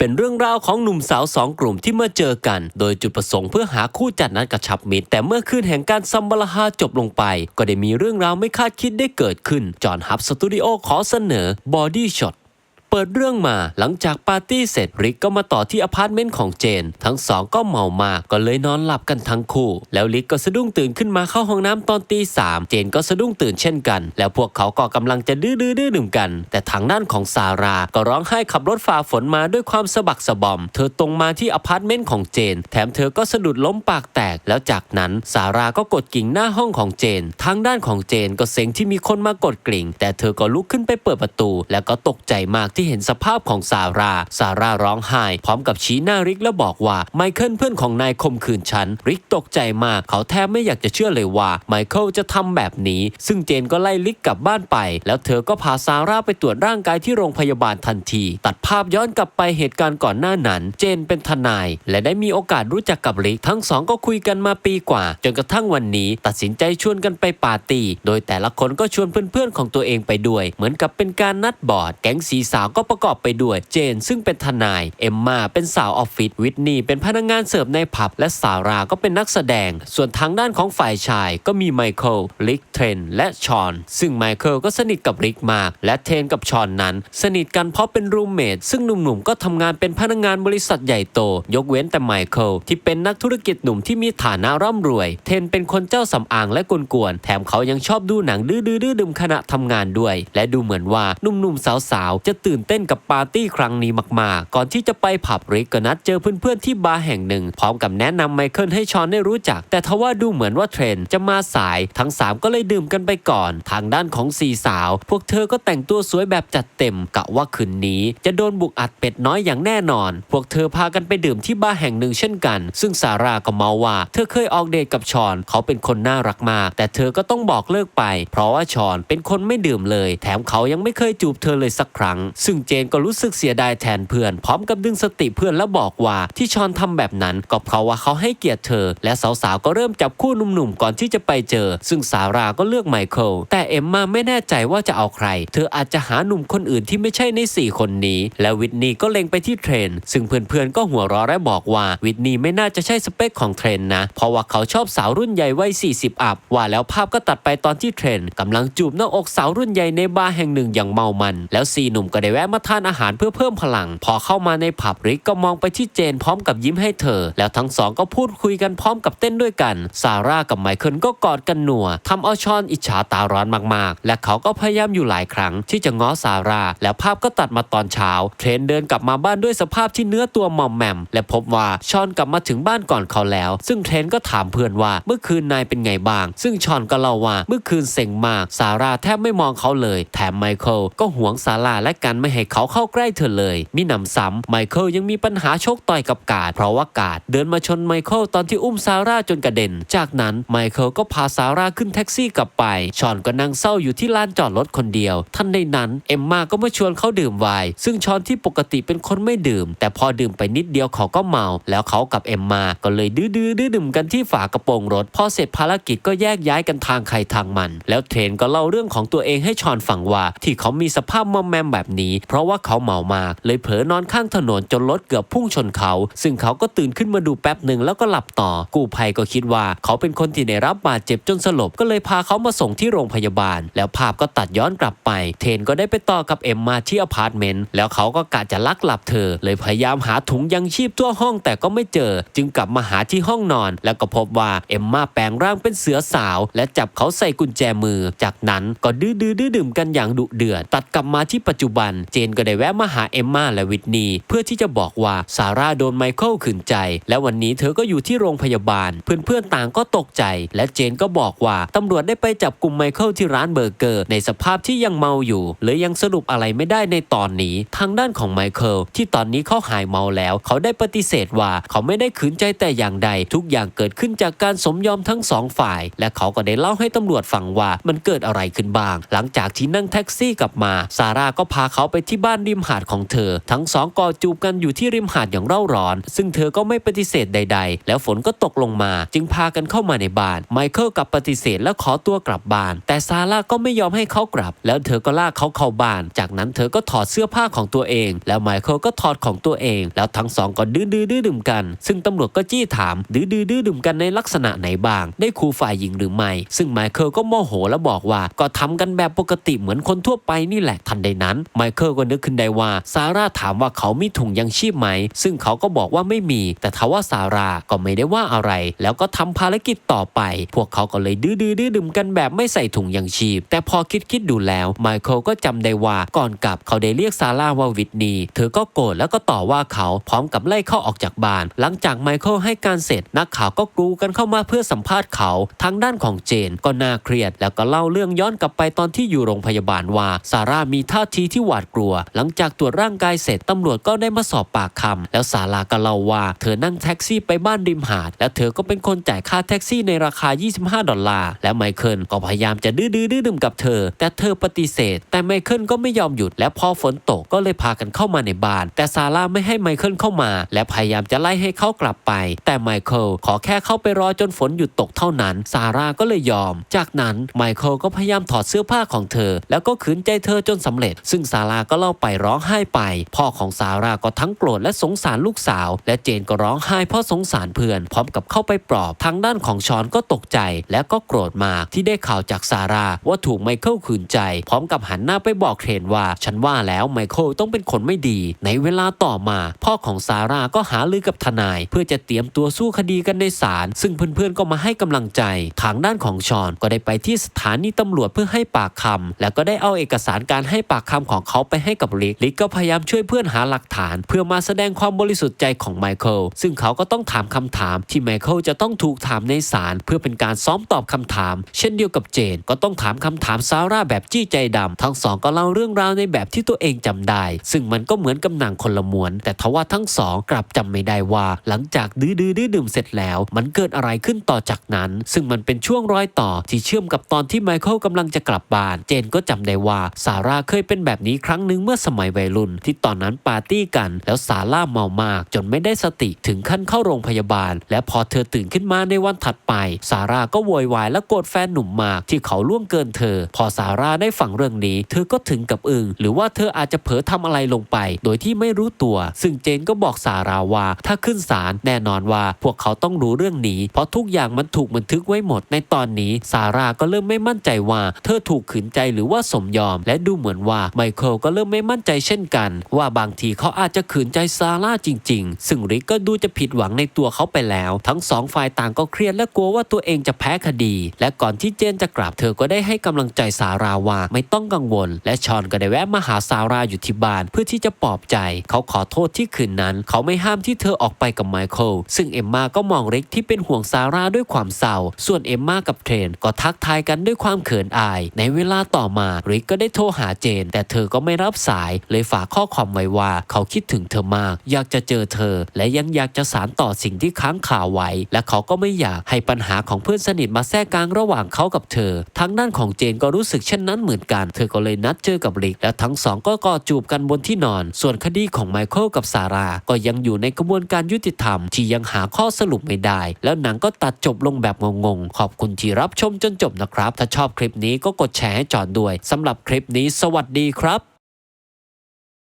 เป็นเรื่องราวของหนุ่มสาวสองกลุ่มที่มาเจอกัน โดยจุดประสงค์เพื่อหาคู่จัดนัดกระชับมิตร แต่เมื่อคืนแห่งการซัมบลาฮาจบลงไป ก็ได้มีเรื่องราวไม่คาดคิดได้เกิดขึ้น จอห์นฮับสตูดิโอขอเสนอบอดี้ช็อต เปิดเรื่องมาหลังจากปาร์ตี้เสร็จริกก็มาต่อที่อพาร์ตเมนต์ของเจน ทั้งสองก็เมามากก็เลยนอนหลับกันทั้งคู่ แล้วริกก็สะดุ้งตื่นขึ้นมาเข้าห้องน้ำตอนตีสามเจนก็สะดุ้งตื่นเช่นกัน แล้วพวกเขาก็กำลังจะดื้อดื้อดื้อดื่มกัน แต่ทางด้านของซาร่าก็ร้องไห้ขับรถฝ่าฝนมาด้วยความสะบักสะบอม เธอตรงมาที่อพาร์ตเมนต์ของเจน แถมเธอก็สะดุดล้มปากแตก แล้วจากนั้นซาร่าก็กดกิ่งหน้าห้องของเจน ทางด้านของเจนก็เซ็งที่มีคนมากดกริ่ง แต่เธอก็ลุกขึ้นไปเปิดประตู แล้วก็ตกใจมากที่เห็นสภาพของซาร่าซาร่าร้องไห้ พร้อมกับชี้หน้าริกแล้วบอกว่าไมเคิลเพื่อนของนายข่มขืนฉัน ริกตกใจมาก เขาแทบไม่อยากจะเชื่อเลยว่าไมเคิลจะทำแบบนี้ ซึ่งเจนก็ไล่ลิกกลับบ้านไป แล้วเธอก็พาซาร่าไปตรวจร่างกายที่โรงพยาบาลทันที ตัดภาพย้อนกลับไปเหตุการณ์ก่อนหน้านั้น เจนเป็นทนาย และได้มีโอกาสรู้จักกับริก ทั้งสองก็คุยกันมาปีกว่า จนกระทั่งวันนี้ตัดสินใจชวนกันไปปาร์ตี้ โดยแต่ละคนก็ชวนเพื่อนๆของตัวเองไปด้วย เหมือนกับเป็นการนัดบอร์ดแก๊งสีสาวก็ประกอบไปด้วยเจน ซึ่งเป็นทนาย เอมมาเป็นสาวออฟฟิศวิทนี่เป็นพนักงานเสิร์ฟในผับ และสาราก็เป็นนักแสดง ส่วนทางด้านของฝ่ายชายก็มีไมเคิลลิกเทรนและชอน ซึ่งไมเคิลก็สนิทกับริกมาก และเทรนกับชอนนั้น สนิทกันเพราะเป็นรูมเมทซึ่งหนุ่มๆก็ทำงานเป็นพนักงานบริษัทใหญ่โต ยกเว้นแต่ไมเคิลที่เป็นนักธุรกิจหนุ่มที่มีฐานะร่ำรวย เทรนเป็นคนเจ้าสำอางและกวนๆแถมเขายังชอบดูหนังดื้อๆดื้อดึมขณะทำงานด้วย และดูเหมือนว่าหนุ่มๆสาวๆจะตื่นเต้นกับปาร์ตี้ครั้งนี้มากๆ ก่อนที่จะไปผับริกก็นัดเจอเพื่อนๆที่บาร์แห่งหนึ่ง พร้อมกับแนะนำไมเคิลให้ชอนได้รู้จัก แต่ทว่าดูเหมือนว่าเทรนจะมาสาย ทั้ง 3 ก็เลยดื่มกันไปก่อน ทางด้านของสี่สาว พวกเธอก็แต่งตัวสวยแบบจัดเต็มกะว่าคืนนี้ จะโดนบุกอัดเป็ดน้อยอย่างแน่นอน พวกเธอพากันไปดื่มที่บาร์แห่งหนึ่งเช่นกัน ซึ่งซาร่าก็เมาว่า เธอเคยออกเดทกับชอน เขาเป็นคนน่ารักมาก แต่เธอก็ต้องบอกเลิกไป เพราะว่าชอนเป็นคนไม่ดื่มเลย แถมเขายังไม่เคยจูบเธอเลยสักครั้งซึ่งเจนก็รู้สึกเสียดายแทนเพื่อน พร้อมกับดึงสติเพื่อนแล้วบอกว่าที่ชอนทำแบบนั้นก็เพราะว่าเขาให้เกียรติเธอ และสาวๆก็เริ่มจับคู่หนุ่มๆก่อนที่จะไปเจอ ซึ่งซาร่าก็เลือกไมเคิลแต่เอมมาไม่แน่ใจว่าจะเอาใคร เธออาจจะหาหนุ่มคนอื่นที่ไม่ใช่ในสี่คนนี้ และวิทนี่ก็เล็งไปที่เทรน ซึ่งเพื่อนๆก็หัวเราะและบอกว่าวิทนี่ไม่น่าจะใช่สเปคของเทรนนะ เพราะว่าเขาชอบสาวรุ่นใหญ่วัย 40 อัพ ว่าแล้วภาพก็ตัดไปตอนที่เทรนกำลังจูบหน้าอกสาวรุ่นใหญ่ในบาร์แห่งหนึ่งอย่างเมามัน แล้วสี่หนุ่มก็ได้วะมาทานอาหารเพื่อเพิ่มพลัง พอเข้ามาในผับริกก็มองไปที่เจนพร้อมกับยิ้มให้เธอ แล้วทั้งสองก็พูดคุยกันพร้อมกับเต้นด้วยกัน ซาร่ากับไมเคิลก็กอดกันหนัวทำเอาชอนอิจฉาตาร้อนมากๆ และเขาก็พยายามอยู่หลายครั้ง ที่จะง้อซาร่า แล้วภาพก็ตัดมาตอนเช้า เทรนเดินกลับมาบ้านด้วยสภาพที่เนื้อตัวหม่อมแหม่ม และพบว่าชอนกลับมาถึงบ้านก่อนเขาแล้ว ซึ่งเทรนก็ถามเพื่อนว่าเมื่อคืนนายเป็นไงบ้าง ซึ่งชอนก็เล่าว่าเมื่อคืนเซ็งมาก ซาร่าแทบไม่มองเขาเลย แถมไมเคิลก็หวงซาร่าและกันไม่ให้เขาเข้าใกล้เธอเลย มีหนำซ้ำไมเคิลยังมีปัญหาชกต่อยกับกาด เพราะว่ากาดเดินมาชนไมเคิลตอนที่อุ้มซาร่าจนกระเด็น จากนั้นไมเคิลก็พาซาร่าขึ้นแท็กซี่กลับไป ชอนก็นั่งเศร้าอยู่ที่ลานจอดรถคนเดียว ท่านในนั้นเอมมาก็มาชวนเขาดื่มไวน์ ซึ่งชอนที่ปกติเป็นคนไม่ดื่ม แต่พอดื่มไปนิดเดียวเขาก็เมา แล้วเขากับเอมมาก็เลยดื้อดื้อดื่มกันที่ฝากระโปรงรถ พอเสร็จภารกิจก็แยกย้ายกันทางใครทางมัน แล้วเทรนก็เล่าเรื่องของตัวเองให้ชอนฟังว่า ที่เขามีสภาพมอมแมมแบบนี้เพราะว่าเขาเมามาก เลยเผลอนอนข้างถนนจนรถเกือบพุ่งชนเขา ซึ่งเขาก็ตื่นขึ้นมาดูแป๊บหนึ่งแล้วก็หลับต่อ กู้ภัยก็คิดว่าเขาเป็นคนที่ได้รับบาดเจ็บจนสลบก็เลยพาเขามาส่งที่โรงพยาบาล แล้วภาพก็ตัดย้อนกลับไป เทนก็ได้ไปต่อกับเอ็มมาที่อพาร์ตเมนต์แล้วเขาก็กะจะลักหลับเธอ เลยพยายามหาถุงยังชีพทั่วห้องแต่ก็ไม่เจอ จึงกลับมาหาที่ห้องนอน แล้วก็พบว่าเอ็มมาแปลงร่างเป็นเสือสาว และจับเขาใส่กุญแจมือ จากนั้นก็ดื้อดื้อดื้อดื่มกันอย่างดุเดือดตัดกลับมาที่ปัจจุบันเจนก็ได้แวะมาหาเอมมาและวิทนีเพื่อที่จะบอกว่าซาร่าโดนไมเคิลขืนใจ และวันนี้เธอก็อยู่ที่โรงพยาบาล เพื่อนๆต่างก็ตกใจ และเจนก็บอกว่าตำรวจได้ไปจับกลุ่มไมเคิลที่ร้านเบอร์เกอร์ ในสภาพที่ยังเมาอยู่เลยยังสรุปอะไรไม่ได้ในตอนนี้ ทางด้านของไมเคิลที่ตอนนี้เขาหายเมาแล้ว เขาได้ปฏิเสธว่าเขาไม่ได้ขืนใจแต่อย่างใด ทุกอย่างเกิดขึ้นจากการสมยอมทั้งสองฝ่าย และเขาก็ได้เล่าให้ตำรวจฟังว่ามันเกิดอะไรขึ้นบ้าง หลังจากที่นั่งแท็กซี่กลับมาซาร่าก็พาเขาไปที่บ้านริมหาดของเธอ ทั้งสองกอดจูบกันอยู่ที่ริมหาดอย่างเร่าร้อน ซึ่งเธอก็ไม่ปฏิเสธใด ๆ แล้วฝนก็ตกลงมา จึงพากันเข้ามาในบ้านไมเคิลกลับปฏิเสธและขอตัวกลับบ้าน แต่ซาร่าก็ไม่ยอมให้เขากลับ แล้วเธอก็ลากเขาเข้าบ้าน จากนั้นเธอก็ถอดเสื้อผ้าของตัวเอง แล้วไมเคิลก็ถอดของตัวเอง แล้วทั้งสองก็ดื้อดื้อดื้อดื่มกัน ซึ่งตำรวจก็จี้ถาม ดื้อดื้อดื้อดื่มกันในลักษณะไหนบ้าง ได้ครูฝ่ายหญิงหรือไม่ ซึ่งไมเคิลก็โมโหและบอกว่าก็ทำกันแบบปกติเหมือนคนทั่วไปนี่แหละทันใดนั้นไมเคิลก็นึกขึ้นได้ว่าซาร่าถามว่าเขามีถุงยังชีพไหม ซึ่งเขาก็บอกว่าไม่มี แต่ทว่าซาร่าก็ไม่ได้ว่าอะไร แล้วก็ทำภารกิจต่อไป พวกเขาก็เลยดื้อดื้อดื้อดื่มกันแบบไม่ใส่ถุงยังชีพ แต่พอคิดคิดดูแล้วไมเคิลก็จำได้ว่าก่อนกลับเขาได้เรียกซาร่าว่าวิทนีเธอก็โกรธแล้วก็ต่อว่าเขาพร้อมกับไล่เขาออกจากบ้าน หลังจากไมเคิลให้การเสร็จนักข่าวก็กรูกันเข้ามาเพื่อสัมภาษณ์เขาทางด้านของเจนก็น่าเครียด แล้วก็เล่าเรื่องย้อนกลับไปตอนที่อยู่โรงพยาบาลว่าซาร่ามีท่าทีที่หวาดกลัว หลังจากตรวจร่างกายเสร็จตำรวจก็ได้มาสอบปากคำแล้วซาร่าก็เล่าว่า เธอนั่งแท็กซี่ไปบ้านริมหาด และเธอก็เป็นคนจ่ายค่าแท็กซี่ในราคา 25 ดอลลาร์ และไมเคิลก็พยายามจะดื้อดื้อดื้อดึมกับเธอ แต่เธอปฏิเสธ แต่ไมเคิลก็ไม่ยอมหยุด และพอฝนตกก็เลยพากันเข้ามาในบ้าน แต่ซาร่าไม่ให้ไมเคิลเข้ามา และพยายามจะไล่ให้เขากลับไป แต่ไมเคิลขอแค่เข้าไปรอจนฝนหยุดตกเท่านั้น ซาร่าก็เลยยอม จากนั้นไมเคิลก็พยายามถอดเสื้อผ้าของเธอ แล้วก็ขืนใจเธอจนสำเร็จ ซึ่งซาร่าก็เล่าไปร้องไห้ไป พ่อของซาร่าก็ทั้งโกรธและสงสารลูกสาว และเจนก็ร้องไห้เพราะสงสารเพื่อน พร้อมกับเข้าไปปลอบทางด้านของชอนก็ตกใจ และก็โกรธมากที่ได้ข่าวจากซาร่าว่าถูกไมเคิลขืนใจ พร้อมกับหันหน้าไปบอกเทรนว่า ฉันว่าแล้วไมเคิลต้องเป็นคนไม่ดี ในเวลาต่อมา พ่อของซาร่าก็หาลือกับทนาย เพื่อจะเตรียมตัวสู้คดีกันในศาลซึ่งเพื่อนๆก็มาให้กำลังใจ ทางด้านของชอนก็ได้ไปที่สถานีตำรวจเพื่อให้ปากคำและก็ได้เอาเอกสารการให้ปากคำของเขาไปให้กับลิกลิกก็พยายามช่วยเพื่อนหาหลักฐาน เพื่อมาแสดงความบริสุทธิ์ใจของไมเคิลซึ่งเขาก็ต้องถามคำถามที่ไมเคิลจะต้องถูกถามในศาลเพื่อเป็นการซ้อมตอบคำถาม เช่นเดียวกับเจน ก็ต้องถามคำถามซาร่าแบบจี้ใจดำทั้งสองก็เล่าเรื่องราวในแบบที่ตัวเองจำได้ ซึ่งมันก็เหมือนกับหนังคนละม้วน แต่ทว่าทั้งสองกลับจำไม่ได้ว่า หลังจากดื้อดื้อดื้อดื่มเสร็จแล้ว มันเกิดอะไรขึ้นต่อจากนั้น ซึ่งมันเป็นช่วงรอยต่อที่เชื่อมกับตอนที่ไมเคิลกำลังจะกลับบ้าน เจนก็จำได้ว่าซาร่าเคยเป็นแบบนี้ครั้ง้งหนึ่งเมื่อสมัยวัยรุ่น ที่ตอนนั้นปาร์ตี้กัน แล้วซาร่าเมามาก จนไม่ได้สติถึงขั้นเข้าโรงพยาบาล และพอเธอตื่นขึ้นมาในวันถัดไป ซาร่าก็โวยวายและโกรธแฟนหนุ่มมาก ที่เขาล่วงเกินเธอ พอซาร่าได้ฟังเรื่องนี้ เธอก็ถึงกับอึง้งหรือว่าเธออาจจะเผลอทำอะไรลงไป โดยที่ไม่รู้ตัว ซึ่งเจนก็บอกซาร่าว่า ถ้าขึ้นศาลแน่นอนว่า พวกเขาต้องรู้เรื่องนี้ เพราะทุกอย่างมันถูกบันทึกไว้หมด ในตอนนี้ซาร่าก็เริ่มไม่มั่นใจว่า เธอถูกขืนใจหรือว่าสมยอม และดูเหมือนว่าไมเคิลก็เริ่มไม่มั่นใจเช่นกัน ว่าบางทีเขาอาจจะขืนใจซาร่าจริง ๆ ซึ่งริกก็ดูจะผิดหวังในตัวเขาไปแล้ว ทั้งสองฝ่ายต่างก็เครียดและกลัวว่าตัวเองจะแพ้คดี และก่อนที่เจนจะกลับเธอก็ได้ให้กำลังใจซาร่าว่าไม่ต้องกังวล และชอนก็ได้แวะมาหาซาร่าอยู่ที่บ้านเพื่อที่จะปลอบใจ เขาขอโทษที่คืนนั้น เขาไม่ห้ามที่เธอออกไปกับไมเคิลซึ่งเอมมาก็มองริกที่เป็นห่วงซาร่าด้วยความเศร้าส่วนเอมมากับเทรนก็ทักทายกันด้วยความเขินอาย ในเวลาต่อมาริกก็ได้โทรหาเจน แต่เธอก็ไม่ไม่รับสายเลยฝากข้อความไว้ว่า เขาคิดถึงเธอมาก อยากจะเจอเธอ และยังอยากจะสารต่อสิ่งที่ค้างคาไว้ และเขาก็ไม่อยากให้ปัญหาของเพื่อนสนิทมาแทรกกลางระหว่างเขากับเธอ ทางด้านของเจนก็รู้สึกเช่นนั้นเหมือนกัน เธอก็เลยนัดเจอกับริก และทั้งสองก็กอดจูบกันบนที่นอน ส่วนคดีของไมเคิลกับซาร่าก็ยังอยู่ในกระบวนการยุติธรรม ที่ยังหาข้อสรุปไม่ได้ แล้วหนังก็ตัดจบลงแบบงงๆ ขอบคุณที่รับชมจนจบนะครับ ถ้าชอบคลิปนี้ก็กดแชร์ให้จอนด้วยสำหรับคลิปนี้ สวัสดีครับ